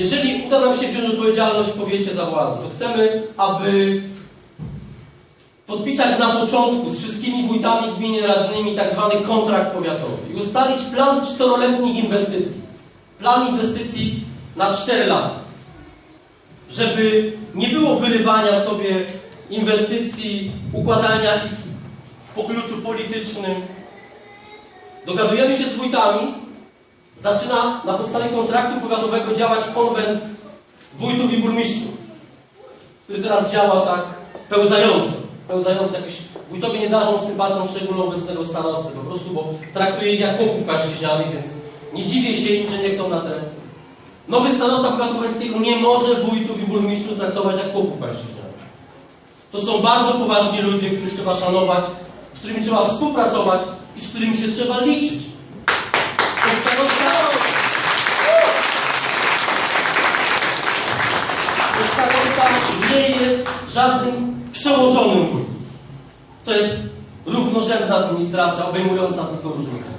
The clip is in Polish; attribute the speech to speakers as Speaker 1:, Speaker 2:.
Speaker 1: jeżeli uda nam się wziąć odpowiedzialność w powiecie za władzę, to chcemy, aby podpisać na początku z wszystkimi wójtami gminy radnymi tak zwany kontrakt powiatowy i ustalić plan czteroletnich inwestycji. Plan inwestycji na 4 lata. Żeby nie było wyrywania sobie inwestycji, układania ich po kluczu politycznym. Dogadujemy się z wójtami, zaczyna na podstawie kontraktu powiatowego działać konwent wójtów i burmistrzów, który teraz działa tak pełzająco. Pełzająco jakoś wójtowie nie darzą sympatią szczególną obecnego starosty, po prostu, bo traktuje ich jak chłopów pańszczyźnianych, więc nie dziwię się im, że nie chcą na ten... Nowy starosta powiatu nie może wójtów i burmistrzów traktować jak chłopów pańszczyźnianych. To są bardzo poważni ludzie, których trzeba szanować, z którymi trzeba współpracować i z którymi się trzeba liczyć. To starosta... To starosta nie jest żadnym przełożonym wójtem. To jest równorzędna administracja obejmująca tylko różnych.